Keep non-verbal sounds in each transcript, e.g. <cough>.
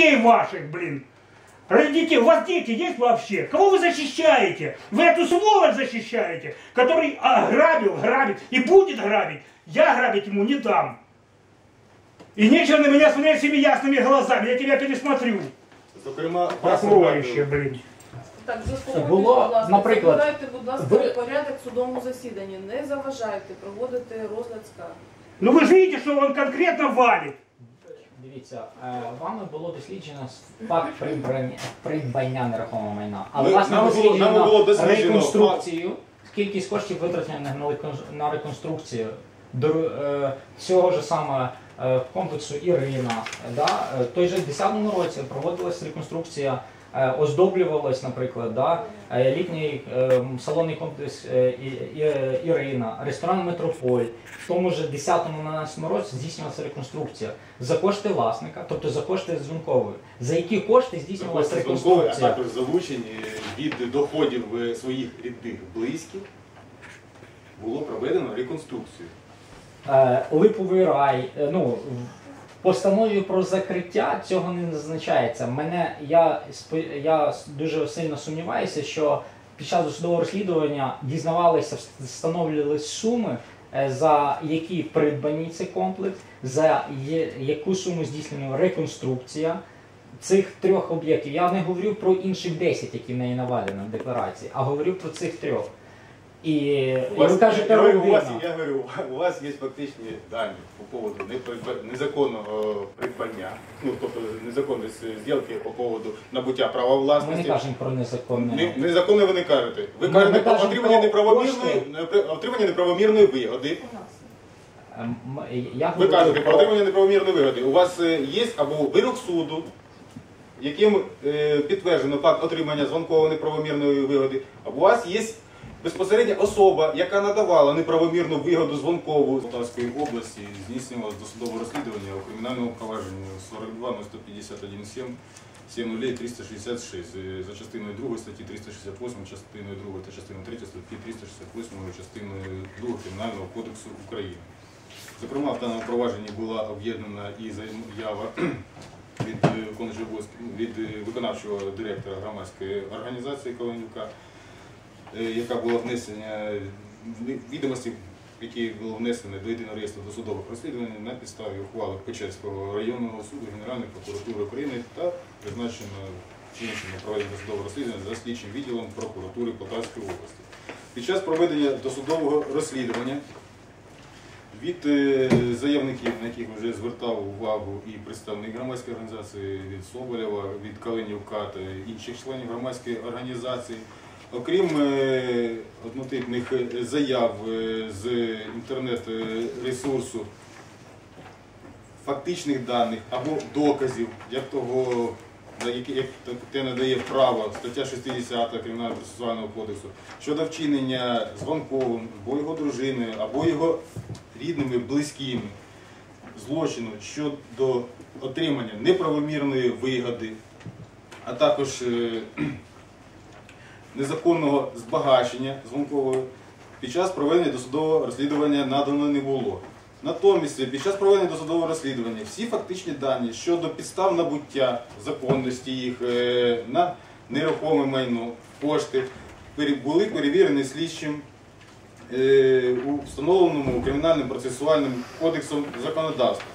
детей ваших, блин. Ради детей. У вас дети есть вообще? Кого вы защищаете? Вы эту сволочь защищаете, который ограбил, грабит и будет грабить. Я грабить ему не дам. И нечего на меня смотреть всеми ясными глазами. Я тебя пересмотрю. Зокрема, Прокроюще, блин. Так, заспокойтесь, було, будь ласка, наприклад, Забирайте, будь ласка, ви- порядок в судовому засіданні. Не заважайте проводити розгляд скарг. Ну вы же видите, что он конкретно валит. Дивіться, е, вами було досліджено факт придбання, нерухомого майна, але Ми- власне нами було- досліджено було досліджено реконструкцію, кількість коштів витрачено на на реконструкцію до е, цього ж саме е, комплексу Ірина. Да? Той же в 10-му році проводилась реконструкція. Е, Оздоблювалось, наприклад, да? е, літній е, салонний комплекс е, Ірина, ресторан Метрополь. В тому ж 10-11 році здійснювалася реконструкція за кошти власника, тобто за кошти дзвінкової. За які кошти здійснювалася Зонкової, а реконструкція? також залучені від доходів своїх рідних близьких, було проведено реконструкцію. Липовий рай. Ну, в постанові про закриття цього не зазначається. Мене я я дуже сильно сумніваюся, що під час досудового розслідування дізнавалися, вс- встановлювали суми, е, за які придбані цей комплекс, за яку суму здійснена реконструкція. Цих трьох об'єктів я не говорю про інших 10, які в неї наведено в декларації, а говорю про цих трьох. І, і ви кажете, я, у вас, я говорю, у вас є фактичні дані по поводу незаконного придбання, ну тобто незаконної зділки по поводу набуття права Ми не кажемо про незаконне. Не- Незаконне ви не кажете. Ви Ми- кажете про отримання неправомірної, кошти. отримання неправомірної вигоди. Ем, Я Ви кажете про отримання неправомірної вигоди. У вас е, є або вирок суду, яким е, підтверджено факт отримання званкової неправомірної вигоди, або у вас є безпосередня особа, яка надавала неправомірну вигоду звонкову Полтавської області, здійснювалось досудове розслідування у кримінальному провадженні 42 151 7 7 366 е, за частиною 2 статті 368, частиною 2 та частиною 3 статті 368 частиною 2 Кримінального кодексу України. Зокрема, в даному провадженні була об'єднана і заява від е, від е, виконавчого директора громадської організації Колонюка, е, яка була внесена відомості, які було внесено до єдиного реєстру досудових розслідувань на підставі ухвали Печерського районного суду Генеральної прокуратури України та призначено чинчення проведення досудового розслідування за слідчим відділом прокуратури Полтавської області. Під час проведення досудового розслідування від е, заявників, на яких вже звертав увагу і представник громадської організації від Соболєва, від Калинівка та інших членів громадської організації, окрім е, однотипних е, заяв е, з інтернет-ресурсу, фактичних даних або доказів, як того, як те надає право стаття 60 Кримінального процесуального кодексу щодо вчинення звонковим або його дружиною, або його рідними, близькими злочину щодо отримання неправомірної вигоди, а також незаконного збагачення звонкового під час проведення досудового розслідування надано не було. Натомість, під час проведення досудового розслідування всі фактичні дані щодо підстав набуття законності їх е, на нерухоме майно, кошти були перевірені слідчим е, у встановленому кримінальним процесуальним кодексом законодавства.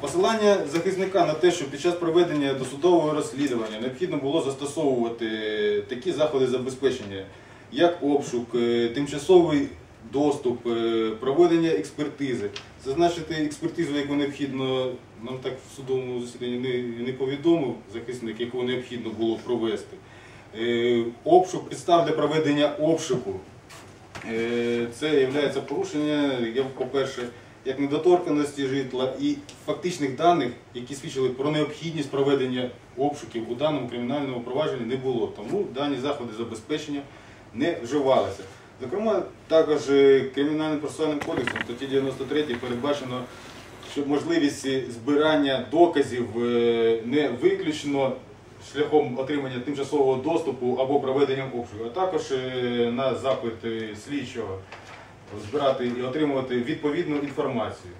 Посилання захисника на те, що під час проведення досудового розслідування необхідно було застосовувати такі заходи забезпечення, як обшук, е, тимчасовий доступ, е, проведення експертизи. Зазначити експертизу, яку необхідно, нам так в судовому засіданні не, не повідомив захисник, яку необхідно було провести. Е, Обшук, підстав для проведення обшуку. Це є порушення, я, по-перше, як недоторканості житла і фактичних даних, які свідчили про необхідність проведення обшуків у даному кримінальному провадженні не було. Тому дані заходи забезпечення не вживалися. Зокрема, також е, кримінальним процесуальним кодексом статті 93 передбачено, що можливість збирання доказів е, не виключно шляхом отримання тимчасового доступу або проведенням обшуку, а також е, на запит слідчого збирати і отримувати відповідну інформацію.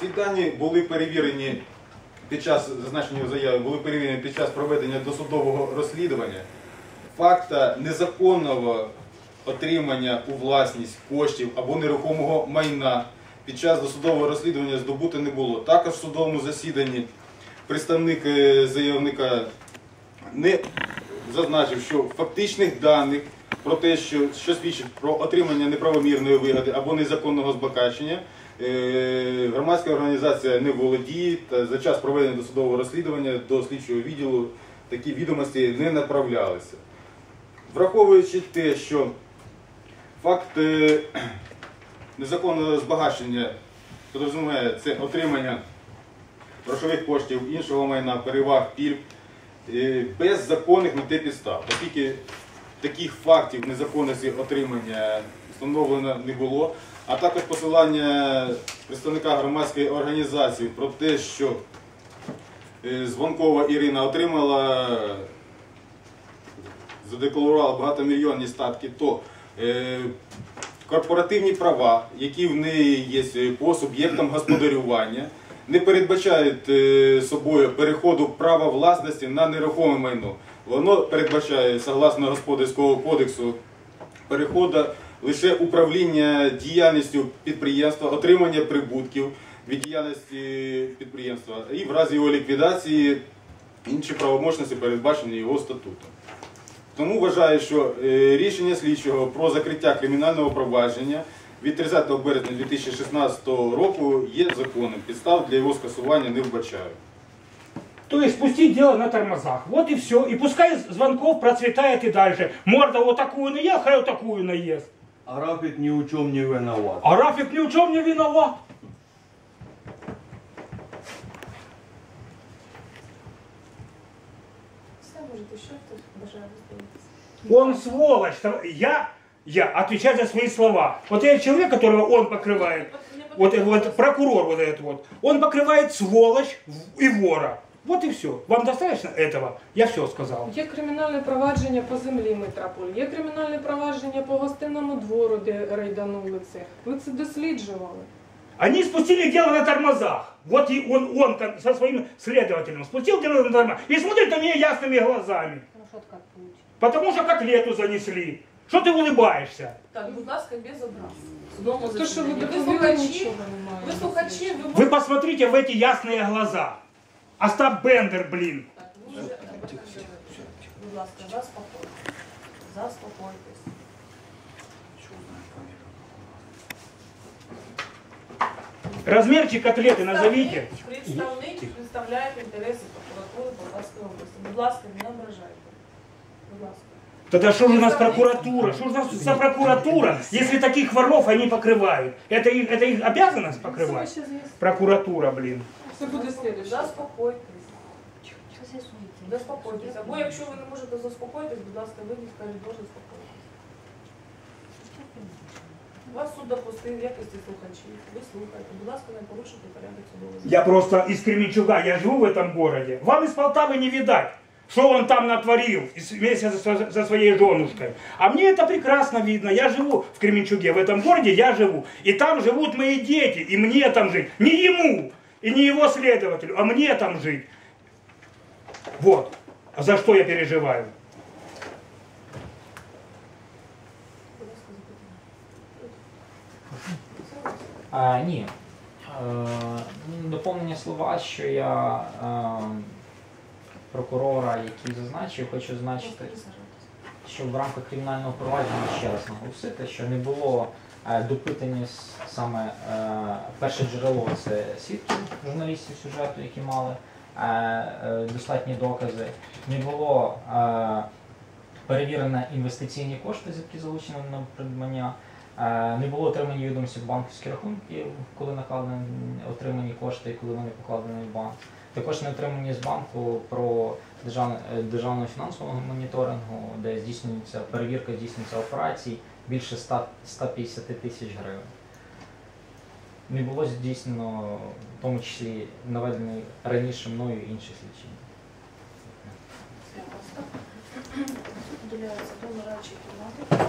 Ці дані були перевірені під час зазначені в заяві були перевірені під час проведення досудового розслідування, факта незаконного отримання у власність коштів або нерухомого майна під час досудового розслідування здобути не було. Також в судовому засіданні представник е, заявника не зазначив, що фактичних даних про те, що, що свідчить про отримання неправомірної вигоди або незаконного збагачення, е, громадська організація не володіє та за час проведення досудового розслідування до слідчого відділу такі відомості не направлялися. Враховуючи те, що факт е, незаконного збагачення підрозуміє це отримання грошових коштів, іншого майна, переваг, пільг е, без законних на те підстав, оскільки таких фактів незаконності отримання встановлено не було, а також посилання представника громадської організації про те, що е, Звонкова Ірина отримала, задекларувала багатомільйонні статки, то е, корпоративні права, які в неї є по суб'єктам господарювання, не передбачають е, собою переходу права власності на нерухоме майно. Воно передбачає, согласно Господарського кодексу, переходу лише управління діяльністю підприємства, отримання прибутків від діяльності підприємства і в разі його ліквідації інші правомочності передбачені його статутом. Тому вважаю, що е, рішення слідчого про закриття кримінального провадження від 30 березня 2016 року є законним. Підстав для його скасування не вбачаю. То есть пустить дело на тормозах. Вот и все. И пускай Звонков процветает и дальше. Морда вот такую наел, хай вот такую наест. А Рафик ни в чем не виноват. А Рафик ни в чем не виноват. Он сволочь. Там- Я, я отвечаю за свои слова. Вот этот человек, которого он покрывает, вот, вот прокурор вот этот вот, он покрывает сволочь и вора. Вот и все. Вам достаточно этого? Я все сказал. Є кримінальне провадження по землі Митрополь, є кримінальне провадження по гостинному двору, де рейданули це. Ви це досліджували. Они спустили дело на тормозах. Вот и он, он кон- со своим следователем спустил дело на тормозах. И смотрит на меня ясными глазами. Потому что котлету занесли. Что ты улыбаешься? Так, будь ласка, без образ. Судовому То, що ви засіданні. Ви доповіли, слухачі, нічого немає. ви слухачі, ви Вы можете... посмотрите в эти ясные глаза. Остап Бендер, блин. Так, ви вже... Будь ласка, заспокойтесь. Заспокойтесь. Размерчик котлеты назовите. Представник представляє інтереси прокуратури Полтавської області. Будь ласка, не ображайте. Будь ласка. Тогда что же у нас прокуратура? Что же у нас за прокуратура, если таких воров они покрывают? Это их, это их обязанность Це покрывать? ще з'ясуємо. Прокуратура, блин. Це буде слідуще. Заспокойтесь. Заспокойтесь. Або якщо ви не можете заспокоїтись, будь ласка, вийдіть в коридор, заспокойтесь. Вас суд допустив в якості слухачів. Ви слухаєте. Будь ласка, не порушуйте порядок судового Я просто из Кременчуга, я живу в этом городе. Вам из Полтавы не видать, что он там натворил из- вместе со, со своей женушкой. А мне это прекрасно видно. Я живу в Кременчуге, в этом городе я живу. И там живут мои дети, и мне там жить. Не ему, и не его следователю, а мне там жить. Вот. А за что я переживаю. А, ні. Е, доповнення слова, що я е, прокурора, який зазначив, хочу зазначити, що в рамках кримінального провадження ще раз наголосити, що не було е, допитання саме е, перше джерело це свідків журналістів сюжету, які мали е, достатні докази. Не було перевірено інвестиційні кошти, які залучені на придбання. Не було отримані відомості в банківські рахунки, коли накладені отримані кошти і коли вони покладені в банк. Також не отримані з банку про державного фінансового моніторингу, де здійснюється перевірка здійснюється операцій більше 100, 150 тисяч гривень. Не було здійснено, в тому числі наведений раніше мною інші слідчі. Уделяється до нарадчої кімнати.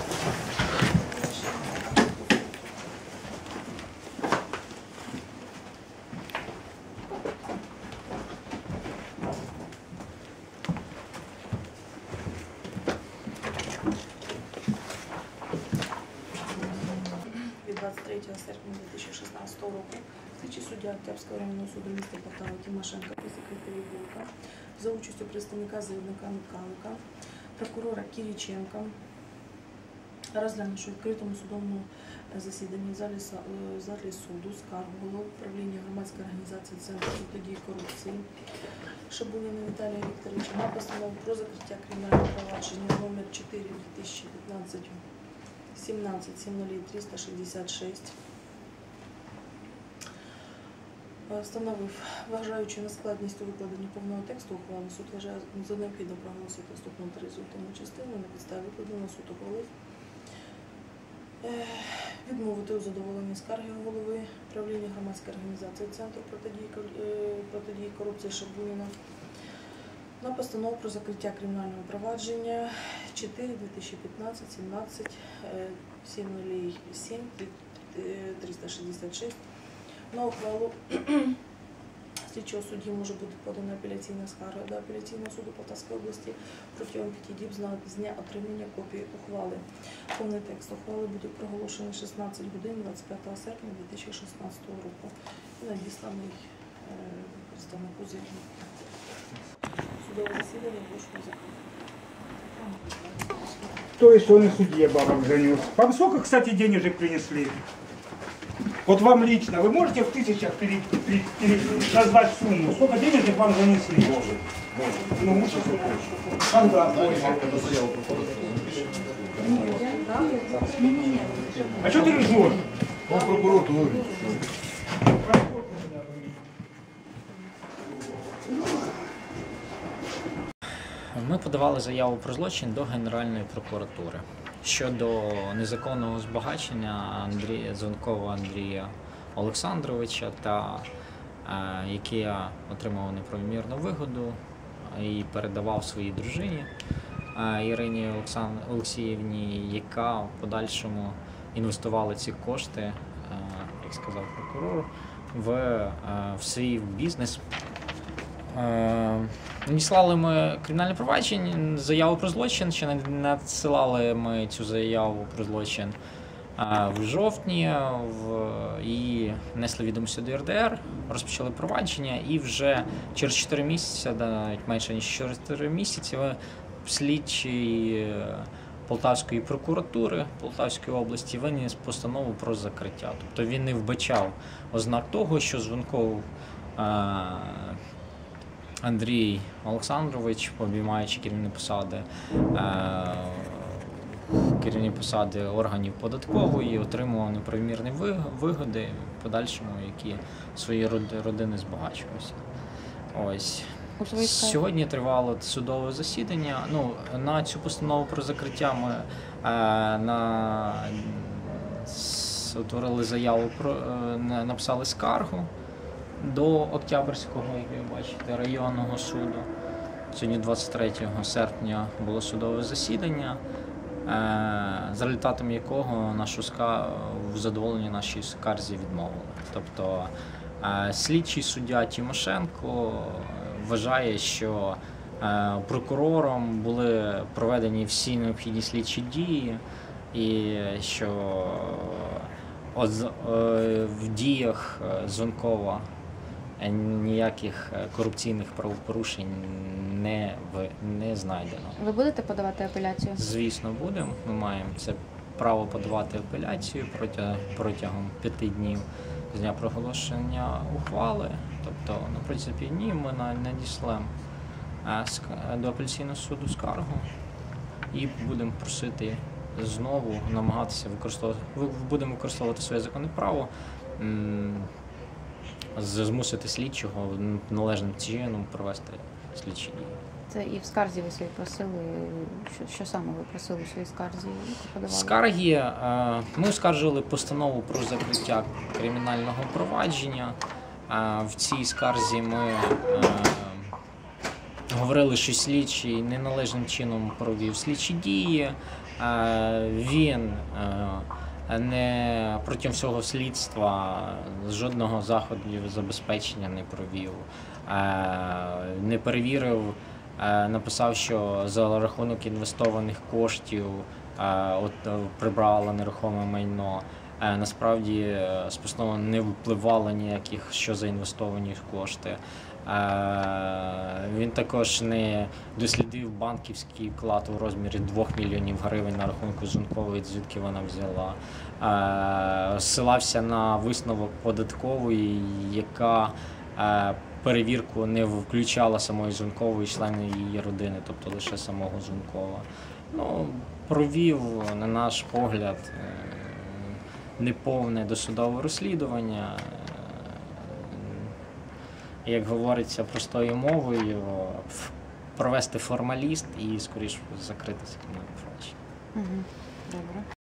Серпня 2016 року слідчий суддя Октябрського районного суду міста Полтава Тимошенко при секретарі Волка за участю представника заявника Микалика, прокурора Кіріченка, розглянувши в відкритому судовому е, засіданні в залі, е, в залі суду скаргу голови управління громадської організації Центру протидії корупції Шабуніна Віталія Вікторовича на постанову про закриття кримінального провадження номер 4 2015 17 366 Е, Встановив, вважаючи на складність у викладенні повного тексту ухвали, суд вважає за необхідно проголосити вступну та результативну частину на підставі викладеного суд ухвалив. Е, відмовити у задоволенні скарги голови правління громадської організації Центру протидії, е, протидії корупції Шабуніна на постанову про закриття кримінального провадження 4 2015 17 е, 707 366 на ухвалу <clears throat> слідчого судді може бути подана апеляційна скарга до апеляційного суду Полтавської області протягом п'яти діб з дня отримання копії ухвали. Повний текст ухвали буде проголошений 16 годин 25 серпня 2016 року і надісланий е, представнику заявника. То есть он и судье бабок занес. Вам сколько, кстати, денежек принесли? Вот вам лично, вы можете в тысячах пере- пере- пере- назвать сумму? Сколько денежек вам занесли? Может. Ну, когда? А что ты ржешь? Он прокуратурі. Ми подавали заяву про злочин до Генеральної прокуратури щодо незаконного збагачення Андрія Дзвонкова Андрія Олександровича, та е, який отримав неправомірну вигоду і передавав своїй дружині е, Ірині Олексан... Олексіївні, яка в подальшому інвестувала ці кошти, е, як сказав прокурор, в, е, в свій бізнес. Е, Надіслали ми кримінальне провадження, заяву про злочин, ще надсилали ми цю заяву про злочин е, в жовтні в, і несли відомості до РДР, розпочали провадження, і вже через 4 місяці, навіть менше ніж через 4 місяці, слідчий е, Полтавської прокуратури Полтавської області виніс постанову про закриття. Тобто він не вбачав ознак того, що Звонков Андрій Олександрович, обіймаючи керівні посади, е, керівні посади органів податкової, отримував неправомірні ви- вигоди в подальшому, які свої родини збагачувалися. Ось. Сьогодні тривало судове засідання. Ну, на цю постанову про закриття ми е, на, утворили заяву про е, написали скаргу до Октябрьського, як ви бачите, районного суду. Сьогодні 23 серпня було судове засідання, е, за результатом якого нашу ска... в задоволенні нашій скарзі відмовили. Тобто е, слідчий суддя Тимошенко вважає, що е, прокурором були проведені всі необхідні слідчі дії, і що в діях Звонкова е, ніяких е, корупційних правопорушень не, в- не знайдено. Ви будете подавати апеляцію? Звісно, будемо. Ми маємо це право подавати апеляцію протягом, протягом п'яти днів з дня проголошення ухвали. Тобто на п'яти днів ми на- надішлемо е, до апеляційного суду скаргу і будемо просити знову намагатися використовувати, ви- будемо використовувати своє законне право. Змусити слідчого належним чином провести слідчі дії. Це і в скарзі ви свої просили. Що, що саме ви просили у своїй скарзі? Подавали? Скарги е, ми оскаржили постанову про закриття кримінального провадження. Е, В цій скарзі ми е, говорили, що слідчий неналежним чином провів слідчі дії. Е, Він е, не протягом всього слідства жодного заходу забезпечення не провів, е, не перевірив Е, написав, що за рахунок інвестованих коштів е, от, прибрала нерухоме майно. Насправді з не випливало ніяких що заінвестовані кошти. Е, Він також не дослідив банківський вклад у розмірі 2 мільйонів гривень на рахунку Зункової, звідки вона взяла. Е, на висновок податкової, яка е, перевірку не включала самої Зункової члени її родини, тобто лише самого Зункова. Ну, провів, на наш погляд, неповне досудове розслідування. Як говориться простою мовою, провести формаліст і скоріш закрити це кримінальне. Угу. Добре.